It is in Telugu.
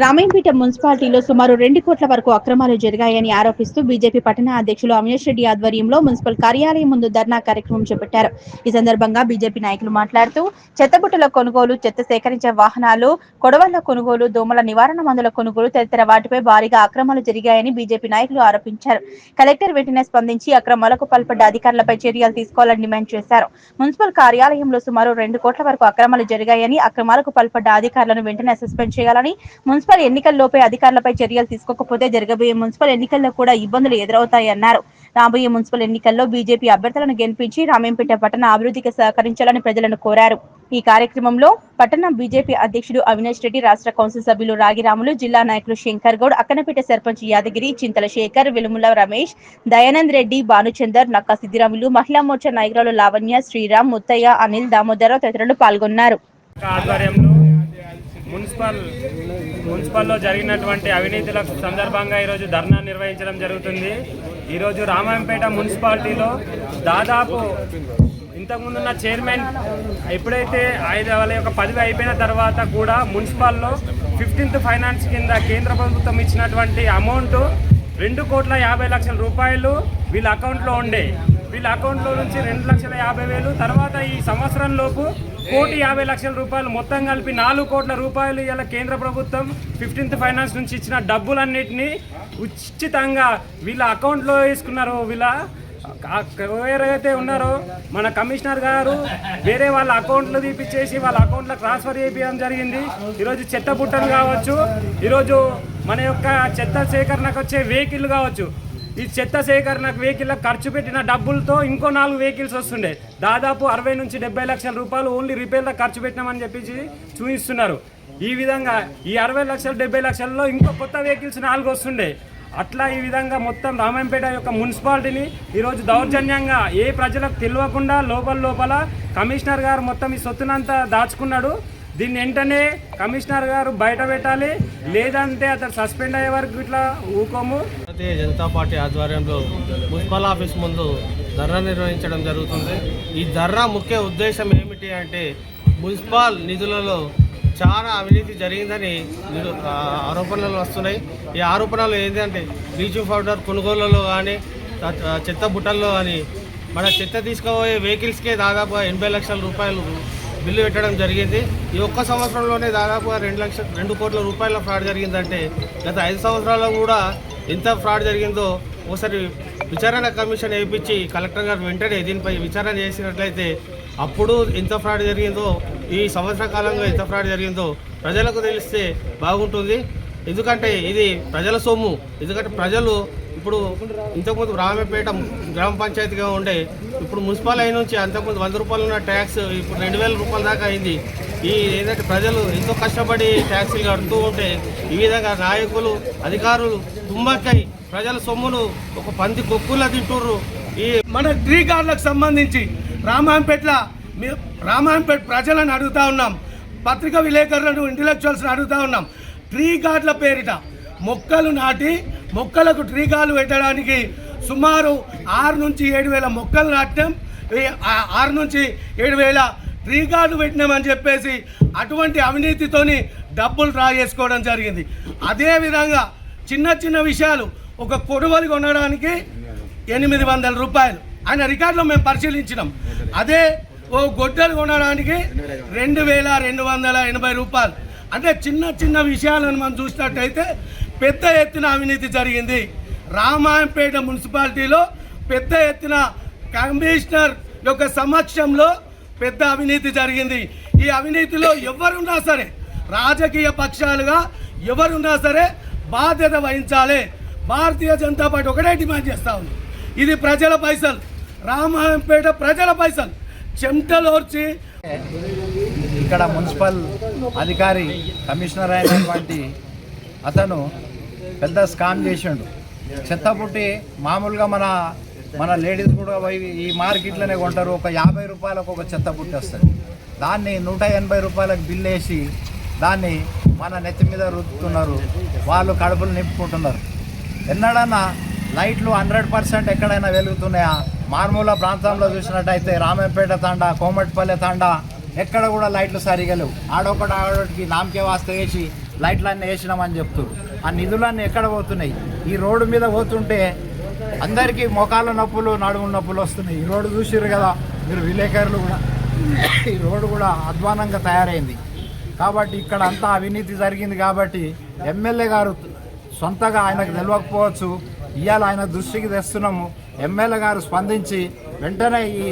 రామాయంపేట మున్సిపాలిటీలో సుమారు రెండు కోట్ల వరకు అక్రమాలు జరిగాయని ఆరోపిస్తూ బీజేపీ పట్టణ అధ్యక్షులు అవినాష్ రెడ్డి ఆధ్వర్యంలో మున్సిపల్ కార్యాలయం ముందు ధర్నా కార్యక్రమం చేపట్టారు. ఈ సందర్భంగా బీజేపీ నాయకులు మాట్లాడుతూ చెత్తబుట్టల కొనుగోలు చెత్త సేకరించే వాహనాలు కొడవళ్ళ కొనుగోలు దోమల నివారణ మందుల కొనుగోలు తదితర వాటిపై భారీగా అక్రమాలు జరిగాయని బీజేపీ నాయకులు ఆరోపించారు. కలెక్టర్ వెంటనే స్పందించి అక్రమాలకు పాల్పడ్డ అధికారులపై చర్యలు తీసుకోవాలని డిమాండ్ చేశారు. మున్సిపల్ కార్యాలయంలో సుమారు రెండు కోట్ల వరకు అక్రమాలు జరిగాయని అక్రమాలకు పాల్పడ్డ అధికారులను వెంటనే సస్పెండ్ చేయాలని మున్సిపల్ ఎన్నికల్లోపై అధికారులపై చర్యలు తీసుకోకపోతే జరగబోయే మున్సిపల్ ఎన్నికల్లో కూడా ఇబ్బందులు ఎదురవుతాయన్నారు. రాబోయే మున్సిపల్ ఎన్నికల్లో బీజేపీ అభ్యర్థులను గెలిపించి రామేంపేట పట్టణ అభివృద్ధికి సహకరించాలని ప్రజలను కోరారు. ఈ కార్యక్రమంలో పట్టణ బీజేపీ అధ్యక్షుడు అవినాష్ రెడ్డి రాష్ట్ర కౌన్సిల్ సభ్యులు రాగిరాములు జిల్లా నాయకులు శంకర్ గౌడ్ అక్కనపేట సర్పంచ్ యాదగిరి చింతల శేఖర్ వెలుముల రమేష్ దయానంద్ రెడ్డి భానుచందర్ నక్క సిద్ధిరాములు మహిళా మోర్చా నాయకురాలు లావణ్య శ్రీరామ్ ముత్తయ్య అనిల్ దామోదర తదితరులు పాల్గొన్నారు. ఆధ్వర్యంలో మున్సిపల్ మున్సిపల్లో జరిగినటువంటి అవినీతుల సందర్భంగా ఈరోజు ధర్నా నిర్వహించడం జరుగుతుంది. ఈరోజు రామాయంపేట మున్సిపాలిటీలో దాదాపు ఇంతకుముందున్న చైర్మన్ ఎప్పుడైతే ఐదు వాళ్ళ యొక్క పదవి అయిపోయిన తర్వాత కూడా మున్సిపాల్లో ఫిఫ్టీన్త్ ఫైనాన్స్ కింద కేంద్ర ప్రభుత్వం ఇచ్చినటువంటి అమౌంట్ రెండు కోట్ల యాభై లక్షల రూపాయలు వీళ్ళ అకౌంట్లో ఉండే. వీళ్ళ అకౌంట్లో నుంచి రెండు లక్షల యాభై వేలు. తర్వాత ఈ సంవత్సరంలోపు కోటి యాభై లక్షల రూపాయలు మొత్తం కలిపి నాలుగు కోట్ల రూపాయలు ఇలా కేంద్ర ప్రభుత్వం ఫిఫ్టీన్త్ ఫైనాన్స్ నుంచి ఇచ్చిన డబ్బులన్నింటినీ ఉచితంగా వీళ్ళ అకౌంట్లో వేసుకున్నారు వీళ్ళ ఎవరైతే ఉన్నారో మన కమిషనర్ గారు వేరే వాళ్ళ అకౌంట్లు తీపిచ్చేసి వాళ్ళ అకౌంట్లో ట్రాన్స్ఫర్ చేయించడం జరిగింది. ఈరోజు చెత్త బుట్టలు కావచ్చు ఈరోజు మన యొక్క చెత్త సేకరణకు వచ్చే వెహికల్ కావచ్చు ఈ చెత్త సేకరణకు వెహికల్ ఖర్చు పెట్టిన డబ్బులతో ఇంకో నాలుగు వెహికల్స్ వస్తుండే. దాదాపు అరవై నుంచి డెబ్బై లక్షల రూపాయలు ఓన్లీ రిపేర్లో ఖర్చు పెట్టినామని చెప్పేసి చూపిస్తున్నారు. ఈ విధంగా ఈ అరవై లక్షలు డెబ్బై లక్షల్లో ఇంకో కొత్త వెహికల్స్ నాలుగు వస్తుండే. అట్లా ఈ విధంగా మొత్తం రామాయంపేట యొక్క మున్సిపాలిటీని ఈరోజు దౌర్జన్యంగా ఏ ప్రజలకు తెలియకుండా లోపల లోపల కమిషనర్ గారు మొత్తం ఈ సొత్తునంతా దాచుకున్నాడు. దీన్ని వెంటనే కమిషనర్ గారు బయట పెట్టాలి. లేదంటే అతను సస్పెండ్ అయ్యే వరకు ఇట్లా ఊకోము. భారతీయ జనతా పార్టీ ఆధ్వర్యంలో మున్సిపల్ ఆఫీస్ ముందు ధర్నా నిర్వహించడం జరుగుతుంది. ఈ ధర్నా ముఖ్య ఉద్దేశం ఏమిటి అంటే మున్సిపల్ నిధులలో చాలా అవినీతి జరిగిందని ఆరోపణలు వస్తున్నాయి. ఈ ఆరోపణలు ఏంటంటే బ్లీచింగ్ పౌడర్ కొనుగోళ్ళలో కానీ చెత్త బుట్టల్లో కానీ మన చెత్త తీసుకుపోయే వెహికల్స్కే దాదాపుగా ఎనభై లక్షల రూపాయలు బిల్లు పెట్టడం జరిగింది. ఈ ఒక్క సంవత్సరంలోనే దాదాపుగా రెండు లక్షల రెండు కోట్ల రూపాయల ఫ్రాడ్ జరిగిందంటే గత ఐదు సంవత్సరాల్లో కూడా ఎంత ఫ్రాడ్ జరిగిందో ఒకసారి విచారణ కమిషన్ వేయించి కలెక్టర్ గారు వెంటనే దీనిపై విచారణ చేసినట్లయితే అప్పుడు ఎంత ఫ్రాడ్ జరిగిందో ఈ సంవత్సర కాలంలో ఎంత ఫ్రాడ్ జరిగిందో ప్రజలకు తెలిస్తే బాగుంటుంది. ఎందుకంటే ఇది ప్రజల సొమ్ము. ఎందుకంటే ప్రజలు ఇప్పుడు ఇంతకుముందు రామపేట గ్రామ పంచాయతీగా ఉండే ఇప్పుడు మున్సిపాలిటీ నుంచి అంతకుముందు వంద రూపాయలు ఉన్న ట్యాక్స్ ఇప్పుడు రెండు వేల రూపాయల దాకా అయింది. ఈ ఏదైతే ప్రజలు ఎంతో కష్టపడి ట్యాక్సీలు కడుతూ ఉంటే ఈ విధంగా నాయకులు అధికారులు తుమ్మక్కై ప్రజల సొమ్మును ఒక పంది కొక్కులా తింటుర్రు. ఈ మన ట్రీ గార్డులకు సంబంధించి రామాయంపేట్ల రామాయంపేట ప్రజలను అడుగుతా ఉన్నాం. పత్రికా విలేకరులను ఇంటలెక్చువల్స్ని అడుగుతా ఉన్నాం. ట్రీ గార్డుల పేరిట మొక్కలు నాటి మొక్కలకు ట్రీ గార్లు పెట్టడానికి సుమారు ఆరు నుంచి ఏడు వేల మొక్కలు నాటడం ఆరు నుంచి ఏడు వేల ట్రీ పెట్టినామని చెప్పేసి అటువంటి అవినీతితోని డబ్బులు డ్రా చేసుకోవడం జరిగింది. అదేవిధంగా చిన్న చిన్న విషయాలు ఒక కొడువలు కొనడానికి ఎనిమిది వందల రూపాయలు ఆయన రికార్డులో మేము పరిశీలించినాం. అదే ఓ గొడ్డలు కొనడానికి రెండు వేల రెండు వందల ఎనభై రూపాయలు. అంటే చిన్న చిన్న విషయాలను మనం చూసినట్టయితే పెద్ద ఎత్తున అవినీతి జరిగింది. రామాయంపేట మున్సిపాలిటీలో పెద్ద ఎత్తున కమిషనర్ యొక్క సమక్షంలో పెద్ద అవినీతి జరిగింది. ఈ అవినీతిలో ఎవరున్నా సరే రాజకీయ పక్షాలుగా ఎవరున్నా సరే బాధ్యత వహించాలి. భారతీయ జనతా పార్టీ ఒకటే డిమాండ్ చేస్తా ఉంది. ఇది ప్రజల పైసలు. రామాయంపేట ప్రజల పైసలు. చెమటలోర్చి ఇక్కడ మున్సిపల్ అధికారి కమిషనర్ అయినటువంటి అతను పెద్ద స్కామ్ చేసిండు. చెత్త పుట్టి మామూలుగా మన మన లేడీస్ కూడా ఈ మార్కెట్లోనే కొంటారు. ఒక యాభై రూపాయలకు ఒక చెత్త పుట్టి వస్తుంది దాన్ని నూట ఎనభై రూపాయలకు బిల్లు వేసి దాన్ని మన నెత్తి మీద రుద్దుతున్నారు. వాళ్ళు కడుపులు నింపుకుంటున్నారు. ఎన్నడన్నా లైట్లు హండ్రెడ్ పర్సెంట్ ఎక్కడైనా వెలుగుతున్నాయా? మారుమూల ప్రాంతంలో చూసినట్టయితే రామంపేట తాండా కోమటిపల్లె తాండా ఎక్కడ కూడా లైట్లు సరిగా లేవు. ఆడొకటి ఆడొకటికి నామకే వాస్త వేసి లైట్లన్నీ వేసినామని చెప్తారు ఆ నిధులన్నీ ఎక్కడ పోతున్నాయి? ఈ రోడ్డు మీద పోతుంటే అందరికీ మోకాళ్ళ నొప్పులు నడుము నొప్పులు వస్తున్నాయి. ఈ రోడ్డు చూసిర్రు కదా మీరు విలేకరులు కూడా. ఈ రోడ్డు కూడా అధ్వానంగా తయారైంది. కాబట్టి ఇక్కడ అంతా అవినీతి జరిగింది కాబట్టి ఎమ్మెల్యే గారు సొంతగా ఆయనకు తెలియకపోవచ్చు ఇవాళ ఆయన దృష్టికి తెస్తున్నాము. ఎమ్మెల్యే గారు స్పందించి వెంటనే ఈ